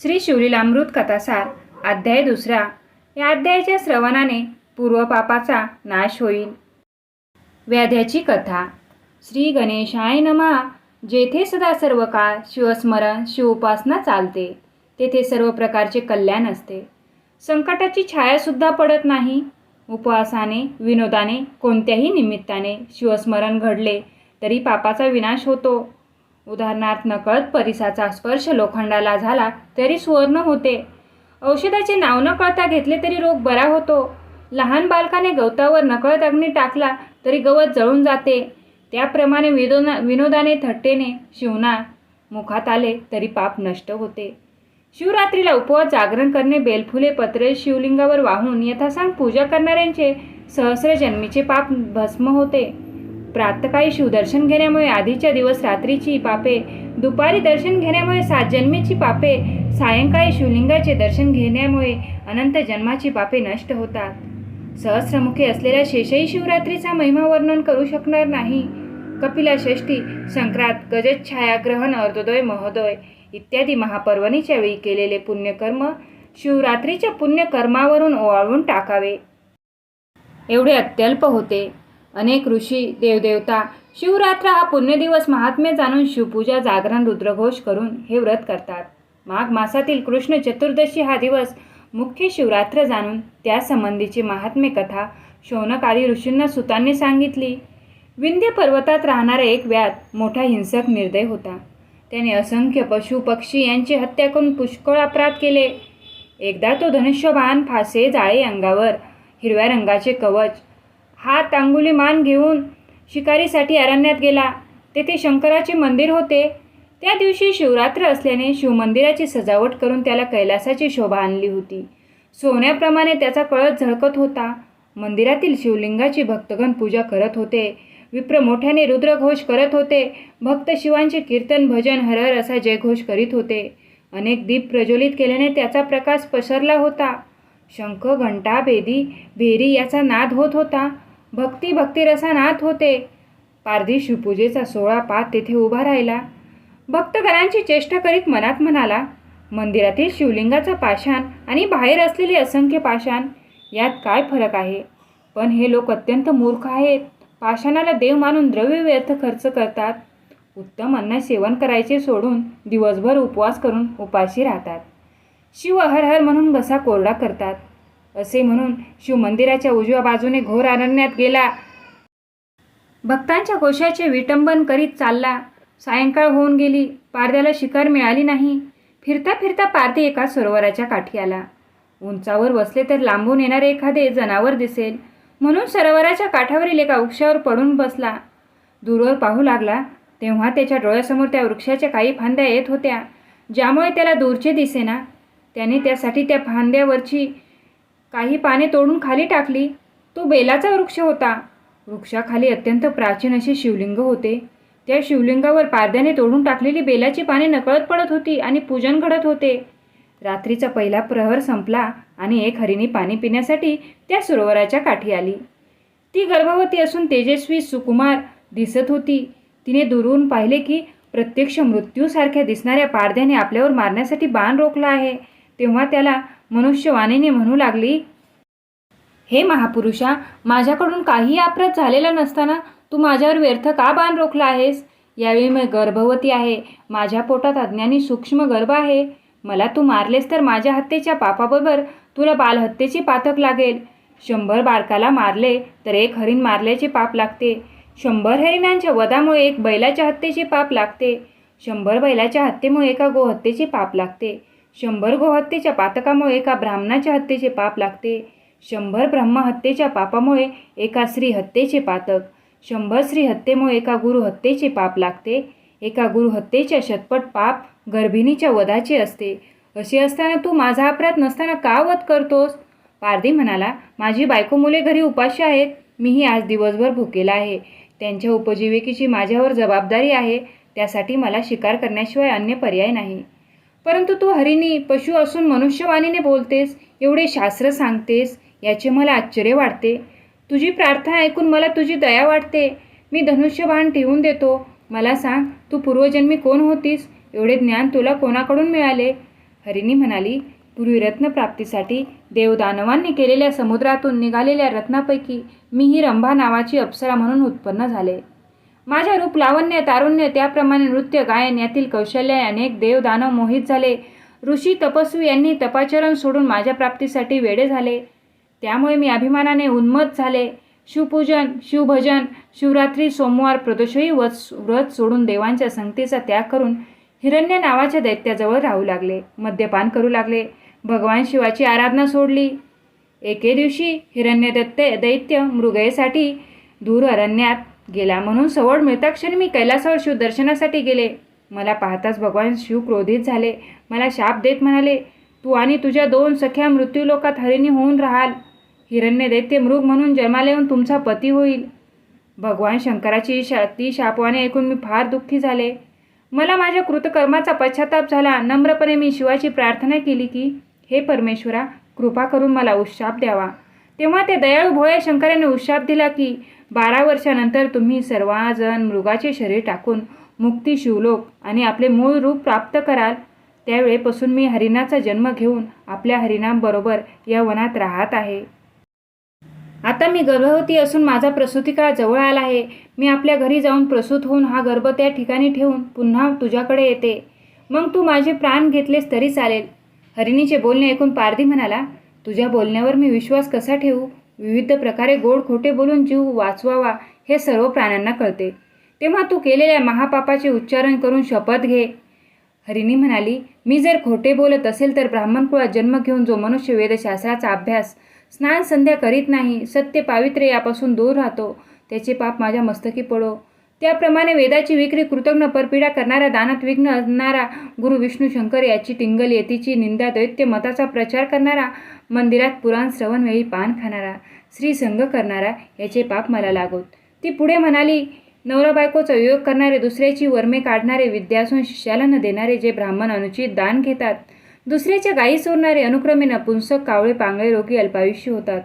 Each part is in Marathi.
श्री शिवलीलामृत कथासार अध्याय दुसरा. या अध्यायाच्या श्रवणाने पूर्वपापाचा नाश होईल. व्याध्याची कथा. श्री गणेशाय नमा. जेथे सदा सर्व काळ शिवस्मरण शिवोपासना चालते. तेथे सर्व प्रकारचे कल्याण असते. संकटाची छायासुद्धा पडत नाही. उपवासाने विनोदाने कोणत्याही निमित्ताने शिवस्मरण घडले तरी पापाचा विनाश होतो. उदाहरणार्थ नकळत परिसाचा स्पर्श लोखंडाला झाला तरी सुवर्ण होते. औषधाचे नाव न कळता घेतले तरी रोग बरा होतो. लहान बालकाने गवतावर नकळत अग्नी टाकला तरी गवत जळून जाते. त्याप्रमाणे विनोदा विनोदाने थट्टेने शिवना मुखात आले तरी पाप नष्ट होते. शिवरात्रीला उपवास जागरण करणे बेलफुले पत्रे शिवलिंगावर वाहून यथासांग पूजा करणाऱ्यांचे सहस्र जन्मीचे पाप भस्म होते. प्रातकाळी शिवदर्शन घेण्यामुळे आधीच्या दिवस रात्रीची पापे दुपारी दर्शन घेण्यामुळे सात जन्मीची पापे सायंकाळी शिवलिंगाचे दर्शन घेण्यामुळे अनंत जन्माची पापे नष्ट होतात. सहस्रमुखी असलेल्या शेषही शिवरात्रीचा महिमा वर्णन करू शकणार नाही. कपिला षष्ठी संक्रांत गजत छायाग्रहण अर्धोदय महोदय इत्यादी महापर्वणीच्या वेळी केलेले पुण्यकर्म शिवरात्रीच्या पुण्यकर्मावरून ओवाळून टाकावे. एवढे अत्यल्प होते. अनेक ऋषी देवदेवता शिवरात्र हा पुण्यदिवस महात्म्य जाणून शिवपूजा जागरण रुद्रघोष करून हे व्रत करतात. माघ मासातील कृष्ण चतुर्दशी हा दिवस मुख्य शिवरात्र जाणून त्यासंबंधीची महात्म्य कथा शौनकाली ऋषींना सुतांनी सांगितली. विंध्य पर्वतात राहणारा एक व्याध मोठा हिंसक निर्दय होता. त्याने असंख्य पशु पक्षी यांची हत्या करून पुष्कळ अपराध केले. एकदा तो धनुष्यबाण फासे जाळे अंगावर हिरव्या रंगाचे कवच हात अंगुली मान घेऊन शिकारीसाठी अरण्यात गेला. तेथे शंकराचे मंदिर होते. त्या दिवशी शिवरात्र असल्याने शिवमंदिराची सजावट करून त्याला कैलासाची शोभा आणली होती. सोन्याप्रमाणे त्याचा कळस झळकत होता. मंदिरातील शिवलिंगाची भक्तगण पूजा करत होते. विप्र मोठ्याने रुद्रघोष करत होते. भक्त शिवांचे कीर्तन भजन हरहर असा जयघोष करीत होते. अनेक दीप प्रज्वलित केल्याने त्याचा प्रकाश पसरला होता. शंख घंटा बेदी भेरी याचा नाद होत होता. भक्ती भक्तिरसानात होते. पारधी शिवपूजेचा सोळा पात तेथे उभा राहिला. भक्तगणांची चेष्टा करीत मनात म्हणाला मंदिरातील शिवलिंगाचा पाषाण आणि बाहेर असलेले असंख्य पाषाण यात काय फरक आहे? पण हे लोक अत्यंत मूर्ख आहेत. पाषाणाला देव मानून द्रव्य व्यर्थ खर्च करतात. उत्तम अन्न सेवन करायचे सोडून दिवसभर उपवास करून उपाशी राहतात. शिव हर हर म्हणून घसा कोरडा करतात. असे म्हणून शिव मंदिराच्या उजव्या बाजूने घोर अरण्यात गेला. भक्तांच्या घोषाचे विटंबन करीत चालला. सायंकाळ होऊन गेली. पारद्याला शिकार मिळाली नाही. फिरता फिरता पारधी एका सरोवराच्या काठी आला. उंचावर बसले तर लांबून येणारे एखादे जनावर दिसेल. म्हणून सरोवराच्या काठावरील एका वृक्षावर पडून बसला. दूरवर पाहू लागला तेव्हा त्याच्या डोळ्यासमोर त्या वृक्षाच्या काही फांद्या येत होत्या. ज्यामुळे त्याला दूरचे दिसेना. त्याने त्यासाठी त्या फांद्यावरची काही पाने तोडून खाली टाकली. तो बेलाचा वृक्ष होता. वृक्षाखाली अत्यंत प्राचीन असे शिवलिंग होते. त्या शिवलिंगावर पारद्याने तोडून टाकलेली बेलाची पाने नकळत पडत होती आणि पूजन घडत होते. रात्रीचा पहिला प्रहर संपला आणि एक हरिणी पाणी पिण्यासाठी त्या सरोवराच्या काठी आली. ती गर्भवती असून तेजस्वी सुकुमार दिसत होती. तिने दुरून पाहिले की प्रत्यक्ष मृत्यूसारख्या दिसणाऱ्या पारद्याने आपल्यावर मारण्यासाठी बाण रोखला आहे. तेव्हा त्याला मनुष्यवाणीने म्हणू लागली हे महापुरुषा माझ्याकडून काही अपराध झालेला नसताना तू माझ्यावर व्यर्थ का बाण रोखला आहेस? यावेळी मी गर्भवती आहे माझ्या पोटात अज्ञानी सूक्ष्म गर्भ आहे. मला तू मारलेस तर माझ्या हत्येच्या पापाबरोबर तुला बालहत्येची पाथक लागेल. शंभर बालकाला मारले तर एक हरिण मारल्याचे पाप लागते. शंभर हरिणांच्या वधामुळे एक बैलाच्या हत्येचे पाप लागते. शंभर बैलाच्या हत्येमुळे एका गोहत्येचे पाप लागते. शंभर गोहत्येच्या पातकामुळे एका ब्राह्मणाच्या हत्येचे पाप लागते. शंभर ब्रह्महत्येच्या पापामुळे एका स्त्री हत्येचे पातक. शंभर स्त्री हत्येमुळे एका गुरु हत्येचे पाप लागते. एका गुरु हत्येच्या शतपट पाप गर्भिणीच्या वधाचे असते. असे असताना तू माझा अपराध नसताना का वध करतोस? पारधी म्हणाला माझी बायको मुले घरी उपाशी आहेत. मीही आज दिवसभर भुकेला आहे. त्यांच्या उपजीविकेची माझ्यावर जबाबदारी आहे. त्यासाठी मला शिकार करण्याशिवाय अन्य पर्याय नाही. परंतु तू हरिणी पशु असून मनुष्यवाणीने बोलतेस एवढे शास्त्र सांगतेस याचे मला आश्चर्य वाटते. तुझी प्रार्थना ऐकून मला तुझी दया वाटते. मी धनुष्यबाण ठेवून देतो. मला सांग तू पूर्वजन्मी कोण होतीस? एवढे ज्ञान तुला कोणाकडून मिळाले? हरिणी म्हणाली पूर्वी रत्नप्राप्तीसाठी देवदानवांनी केलेल्या समुद्रातून निघालेल्या रत्नापैकी मी ही रंभा नावाची अप्सरा म्हणून उत्पन्न झाले. माझ्या रूप लावण्य तारुण्य त्याप्रमाणे नृत्य गायन यातील कौशल्याने अनेक देवदानव मोहित झाले. ऋषी तपस्वी यांनी तपाचरण सोडून माझ्या प्राप्तीसाठी वेडे झाले. त्यामुळे मी अभिमानाने उन्मत झाले. शिवपूजन शिवभजन शिवरात्री सोमवार प्रदोषही व्रत व्रत सोडून देवांच्या संगतीचा त्याग करून हिरण्य नावाच्या दैत्याजवळ राहू लागले. मद्यपान करू लागले. भगवान शिवाची आराधना सोडली. एके दिवशी हिरण्यदत्त दैत्य मृगयेसाठी दूर अरण्यात गेला म्हणून सवड मिळताक्षणी मी कैलासावर शिव दर्शनासाठी गेले. मला पाहताच भगवान शिव क्रोधित झाले. मला शाप देत म्हणाले तू आणि तुझ्या दोन सख्या मृत्यूलोकात हरिणी होऊन राहाल. हिरण्य दैत्य मृग म्हणून जन्माला येऊन तुमचा पती होईल. भगवान शंकराची शा ती शापवाने ऐकून मी फार दुःखी झाले. मला माझ्या कृतकर्माचा पश्चाताप झाला. नम्रपणे मी शिवाची प्रार्थना केली की हे परमेश्वरा कृपा करून मला उशाप द्यावा. तेव्हा ते दयाळू भोळे शंकराने उशाप दिला की बारा वर्षानंतर तुम्ही सर्वजण मृगाचे शरीर टाकून मुक्ती शिवलोक आणि आपले मूळ रूप प्राप्त कराल. त्यावेळेपासून मी हरिणाचा जन्म घेऊन आपल्या हरिणांबरोबर या वनात राहत आहे. आता मी गर्भवती असून माझा प्रसूतिकाळ जवळ आला आहे. मी आपल्या घरी जाऊन प्रसूत होऊन हा गर्भ त्या ठिकाणी ठेवून पुन्हा तुझ्याकडे येते. मग तू माझे प्राण घेतलेस तरी चालेल. हरिणीचे बोलणे ऐकून पारधी म्हणाला तुझ्या बोलण्यावर मी विश्वास कसा ठेवू? विविध प्रकारे गोड खोटे बोलून जीव वाचवावा हे सर्व प्राण्यांना कळते. तेव्हा तू केलेल्या महापापाचे उच्चारण करून शपथ घे. हरिणी म्हणाली मी जर खोटे बोलत असेल तर ब्राह्मण कुळात जन्म घेऊन जो मनुष्य वेदशास्त्राचा अभ्यास स्नान संध्या करीत नाही सत्य पावित्र्य यापासून दूर राहतो. त्याचे पाप माझ्या मस्तकी पडो. त्याप्रमाणे वेदाची विक्री कृतज्ञ परपीडा करणारा दानात विघ्न असणारा गुरु विष्णू शंकर याची टिंगल येतीची निंदा दैत्य मताचा प्रचार करणारा मंदिरात पुराण श्रवण वेळी पान खाणारा श्री संघ करणारा याचे पाप मला लागोत. ती पुढे म्हणाली नवरा बायकोचा योग करणारे दुसऱ्याची वर्मे काढणारे विद्यासून शिष्याला न देणारे जे ब्राह्मण अनुचित दान घेतात दुसऱ्याच्या गायी चोरणारे अनुक्रमे नपुंसक कावळे पांगळे रोगी अल्पायुष्य होतात.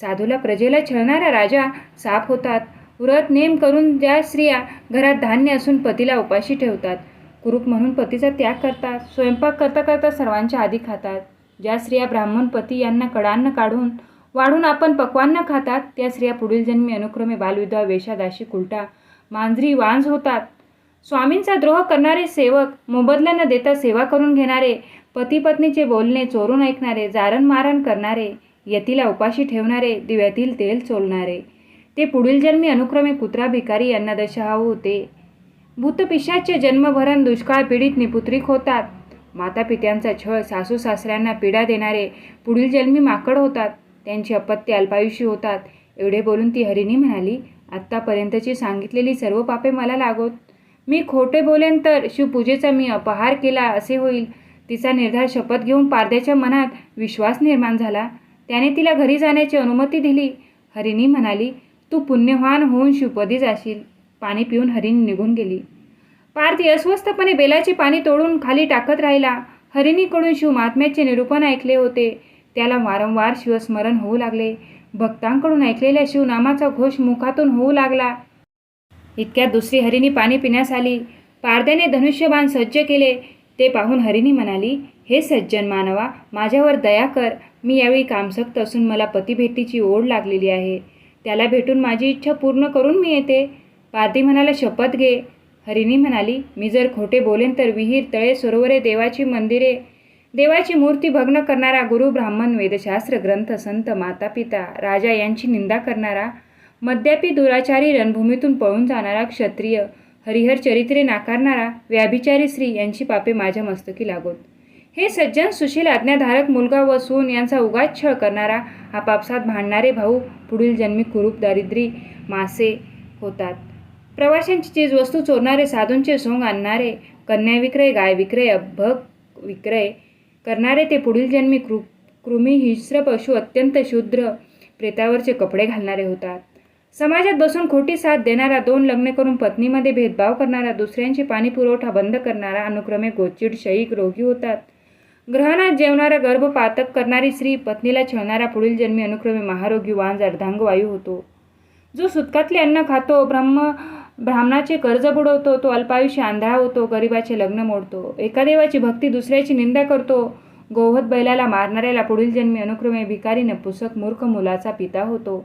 साधूला प्रजेला छळणारा राजा साप होतात. व्रत नेम करून ज्या स्त्रिया घरात धान्य असून पतीला उपाशी ठेवतात. कुरूप म्हणून पतीचा त्याग करतात. स्वयंपाक करता करता सर्वांच्या आधी खातात. ज्या स्त्रिया ब्राह्मण पती यांना कडान्न काढून वाढून आपण पक्वान्न खातात त्या स्त्रिया पुढील जन्मी अनुक्रमे बालविधवा वेशादाशी कुलटा मांजरी वांज होतात. स्वामींचा द्रोह करणारे सेवक मोबदला न देता सेवा करून घेणारे पती पत्नीचे बोलणे चोरून ऐकणारे जारण मारण करणारे यतीला उपाशी ठेवणारे दिव्यातील तेल चोलणारे ते पुढील जन्मी अनुक्रमे कुत्रा भिकारी यांना दशहाव होते. भूतपिशाचे जन्मभरण दुष्काळ पीडित निपुत्रिक होतात. माता पित्यांचा छळ सासू सासऱ्यांना पीडा देणारे पुढील जन्मी माकड होतात. त्यांची अपत्य अल्पायुषी होतात. एवढे बोलून ती हरिणी म्हणाली आत्तापर्यंतची सांगितलेली सर्व पापे मला लागोत. मी खोटे बोलेन तर शिवपूजेचा मी अपहार केला असे होईल. तिचा निर्धार शपथ घेऊन पारद्याच्या मनात विश्वास निर्माण झाला. त्याने तिला घरी जाण्याची अनुमती दिली. हरिणी म्हणाली तू पुण्यवान होऊन शिवपदी जाशील. पाणी पिऊन हरिणी निघून गेली. पार्थी अस्वस्थपणे बेलाचे पाणी तोडून खाली टाकत राहिला. हरिणीकडून शिव महात्म्याचे निरूपण ऐकले होते. त्याला वारंवार शिवस्मरण होऊ लागले. भक्तांकडून ऐकलेल्या शिवनामाचा घोष मुखातून होऊ लागला. इतक्यात दुसरी हरिणी पाणी पिण्यास आली. पारद्याने धनुष्यबाण सज्ज केले. ते पाहून हरिणी म्हणाली हे सज्जन मानवा माझ्यावर दया कर. मी यावेळी कामसक्त असून मला पतिभेटीची ओढ लागलेली आहे. त्याला भेटून माझी इच्छा पूर्ण करून मी येते. पारधी म्हणाला शपथ घे. हरिणी म्हणाली मी जर खोटे बोलेन तर विहीर तळे सरोवरे देवाची मंदिरे देवाची मूर्ती भग्न करणारा गुरु ब्राह्मण वेदशास्त्र ग्रंथ संत माता पिता राजा यांची निंदा करणारा मद्यापी दुराचारी रणभूमीतून पळून जाणारा क्षत्रिय हरिहर चरित्रे नाकारणारा व्याभिचारी स्त्री यांची पापे माझ्या मस्तकी लागोत. हे सज्जन सुशील आज्ञाधारक मुलगा व सून यांचा उगाच छळ करणारा आपापसात भांडणारे भाऊ पुढील जन्मी कुरूप दारिद्री मासे होतात. प्रवाशांची चीज वस्तू चोरणारे साधूंचे सोंग आणणारे कन्या विक्रय गाय विक्रय अभक विक्रय करणारे ते पुढील जन्मी कृ कृमी हिस्र पशु अत्यंत शूद्र प्रेतावरचे कपडे घालणारे होतात. समाजात बसून खोटी साथ देणारा दोन लग्न करून पत्नीमध्ये भेदभाव करणारा दुसऱ्यांची पाणीपुरवठा बंद करणारा अनुक्रमे गोचिड शैक रोगी होतात. ग्रहणात जेवणारा गर्भपातक करणारी स्त्री पत्नीला छळणारा पुढील जन्मी अनुक्रमे महारोगी वांज अर्धांग वायू होतो. जो सुतकातले अन्न खातो ब्रह्म ब्राह्मणाचे कर्ज बुडवतो तो अल्पायुष्य आंधळा होतो गरिबाचे लग्न मोडतो. एका देवाची भक्ती दुसऱ्याची निंदा करतो. गोवध बैलाला मारणाऱ्याला पुढील जन्मी अनुक्रमे भिकारी नपुसक मूर्ख मुलाचा पिता होतो.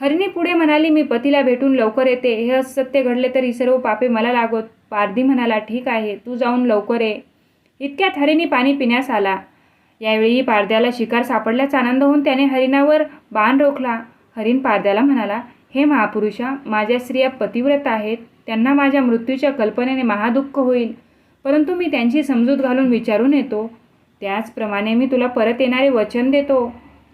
हरिणी पुढे म्हणाली मी पतीला भेटून लवकर येते. हे असत्य घडले तरी सर्व पापे मला लागोत. पारधी म्हणाला ठीक आहे. तू जाऊन लवकर ये. इतक्यात हरिणी पाणी पिण्यास आला. यावेळी पारद्याला शिकार सापडल्याचा आनंद होऊन त्याने हरिणावर बाण रोखला. हरिण पारद्याला म्हणाला हे महापुरुषा माझ्या स्त्रिया पतिव्रत आहेत. त्यांना माझ्या मृत्यूच्या कल्पनेने महादुःख होईल. परंतु मी त्यांची समजूत घालून विचारून येतो. त्याचप्रमाणे मी तुला परत येणारे वचन देतो.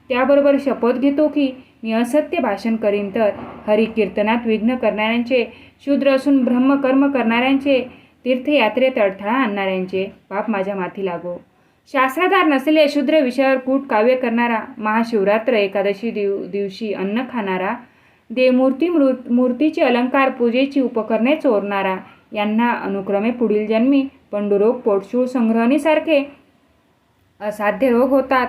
त्याबरोबर शपथ घेतो की मी असत्य भाषण करीन तर हरिकीर्तनात विघ्न करणाऱ्यांचे शूद्र असून ब्रह्मकर्म करणाऱ्यांचे तीर्थयात्रेत अडथळा आणणाऱ्यांचे पाप माझ्या माथी लागो. शास्त्राधार नसलेले शूद्र विषयावर कूट काव्य करणारा महाशिवरात्र एकादशी दिव दिवशी अन्न खाणारा देवमूर्ती मृ मूर्तीचे अलंकार पूजेची उपकरणे चोरणारा यांना अनुक्रमे पुढील जन्मी पंडुरोग पोटशूळ संग्रहणीसारखे असाध्य रोग होतात.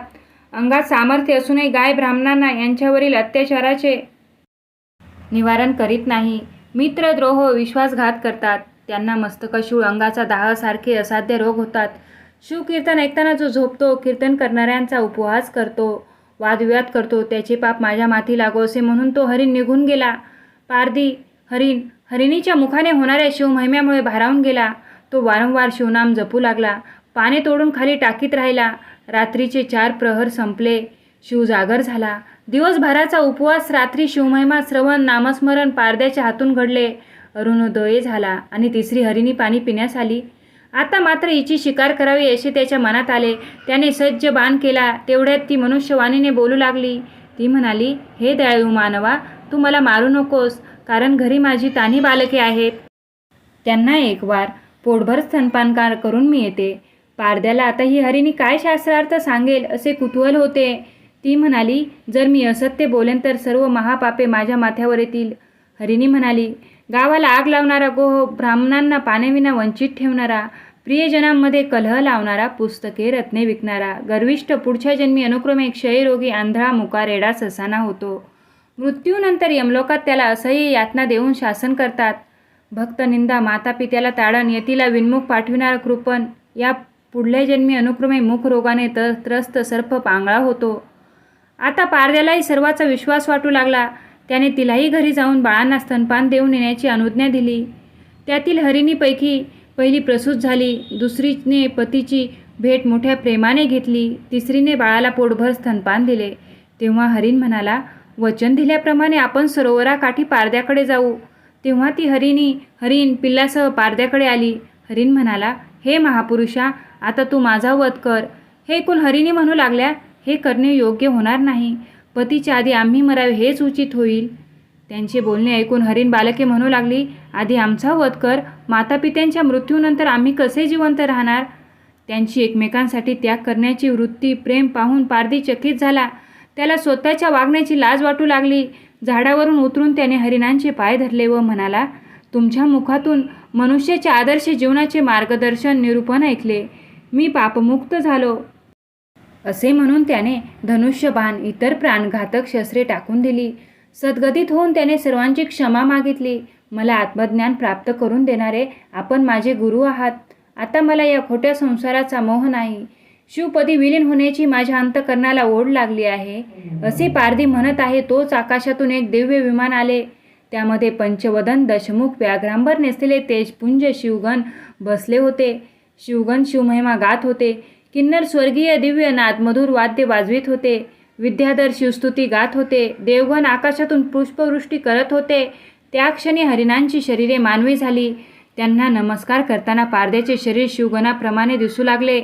अंगात सामर्थ्य असूनही गाय ब्राह्मणांना यांच्यावरील अत्याचाराचे निवारण करीत नाही. मित्रद्रोह विश्वासघात करतात. त्यांना मस्तकशूळ अंगाचा दाहासारखे असाध्य रोग होतात. शिवकीर्तन ऐकताना जो झोपतो कीर्तन करणाऱ्यांचा उपहास करतो वादविवाद करतो त्याचे पाप माझ्या माथी लागो असे म्हणून तो हरिण निघून गेला. पारधी हरिण हरिणीच्या मुखाने होणाऱ्या शिवमहिम्यामुळे भारावून गेला. तो वारंवार शिवनाम जपू लागला. पाने तोडून खाली टाकीत राहिला. रात्रीचे चार प्रहर संपले. शिव जागर झाला. दिवसभराचा उपवास रात्री शिवमहिमा श्रवण नामस्मरण पारद्याच्या हातून घडले. अरुणोदय झाला आणि तिसरी हरिणी पाणी पिण्यास आली. आता मात्र हिची शिकार करावी असे त्याच्या मनात आले. त्याने सज्ज बाण केला. तेवढ्यात ती मनुष्यवाणीने बोलू लागली. ती म्हणाली हे दयाळू मानवा तू मला मारू नकोस कारण घरी माझी तान्ही बालके आहेत. त्यांना एक वार पोटभर स्तनपानकार करून मी येते. पारद्याला आता ही हरिणी काय शास्त्रार्थ सांगेल असे कुतूहल होते. ती म्हणाली जर मी असत्य बोलेन तर सर्व महापापे माझ्या माथ्यावर येतील. हरिणी म्हणाली गावाला आग लावणारा गोह ब्राह्मणांना पाण्याविना वंचित ठेवणारा प्रियजनांमध्ये कलह लावणारा पुस्तके रत्ने विकणारा गर्विष्ठ पुढच्या जन्मी अनुक्रमे क्षयरोगी आंधळा मुकारेडा ससाना होतो. मृत्यूनंतर यमलोकात त्याला असह्य यातना देऊन शासन करतात. भक्त निंदा माता पित्याला ताडण यतीला विन्मुख पाठविणारा कृपण या पुढल्या जन्मी अनुक्रमे मुखरोगाने तर त्रस्त सर्प पांगळा होतो. आता पारद्यालाही सर्वाचा विश्वास वाटू लागला. त्याने तिलाही घरी जाऊन बाळांना स्तनपान देऊन येण्याची अनुज्ञा दिली. त्यातील हरिणीपैकी पहिली प्रसूत झाली दुसरीने पतीची भेट मोठ्या प्रेमाने घेतली तिसरीने बाळाला पोटभर स्तनपान दिले. तेव्हा हरिण म्हणाला वचन दिल्याप्रमाणे आपण सरोवराकाठी पारद्याकडे जाऊ. तेव्हा ती हरिणी हरिण पिल्लासह पारद्याकडे आली. हरिण म्हणाला हे महापुरुषा आता तू माझा वध कर. हे ऐकून हरिणी म्हणू लागल्या हे करणे योग्य होणार नाही. पतीच्या आधी आम्ही मरावे हेच उचित होईल. त्यांचे बोलणे ऐकून हरिण बालके म्हणू लागली आधी आमचा वध कर मातापित्यांच्या मृत्यूनंतर आम्ही कसे जिवंत राहणार? त्यांची एकमेकांसाठी त्याग करण्याची वृत्ती प्रेम पाहून पारधी चकित झाला. त्याला स्वतःच्या वागण्याची लाज वाटू लागली. झाडावरून उतरून त्याने हरिणांचे पाय धरले व म्हणाला तुमच्या मुखातून मनुष्याच्या आदर्श जीवनाचे मार्गदर्शन निरूपण ऐकले. मी पापमुक्त झालो. असे म्हणून त्याने धनुष्यबाण इतर प्राणघातक शस्त्रे टाकून दिली. सद्गतीत होऊन त्याने सर्वांची क्षमा मागितली. मला आत्मज्ञान प्राप्त करून देणारे आपण माझे गुरु आहात. आता मला या खोट्या संसाराचा मोह नाही. शिवपदी विलीन होण्याची माझ्या अंतकरणाला ओढ लागली आहे. असे पारधी म्हणत आहे तोच आकाशातून एक दिव्य विमान आले. त्यामध्ये पंचवदन दशमुख व्याघ्रांबर नेसलेले तेजपुंज शिवगण बसले होते. शिवगण शिवमहिमा गात होते. किन्नर स्वर्गीय दिव्य नाद मधुर वाद्य वाजवित होते. विद्याधर शिवस्तुती गात होते. देवगण आकाशातून पुष्पवृष्टी करत होते. त्या क्षणी हरिणांची शरीरे मानवी झाली. त्यांना नमस्कार करताना पारद्याचे शरीर शिवगणाप्रमाणे दिसू लागले.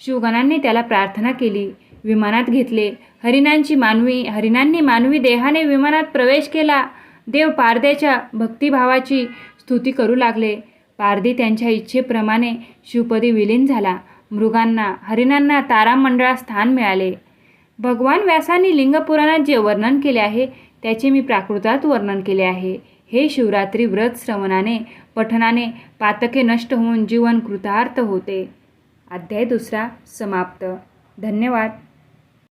शिवगणांनी त्याला प्रार्थना केली. विमानात घेतले. हरिणांची मानवी हरिणांनी मानवी देहाने विमानात प्रवेश केला. देव पारद्याच्या भक्तिभावाची स्तुती करू लागले. पारधी त्यांच्या इच्छेप्रमाणे शिवपदी विलीन झाला. मृगांना हरिणांना तारामंडळात स्थान मिळाले. भगवान व्यासांनी लिंगपुराणात जे वर्णन केले आहे त्याचे मी प्राकृतात वर्णन केले आहे. हे शिवरात्री व्रत श्रवणाने पठनाने पातके नष्ट होऊन जीवन कृतार्थ होते. अध्याय दुसरा समाप्त. धन्यवाद.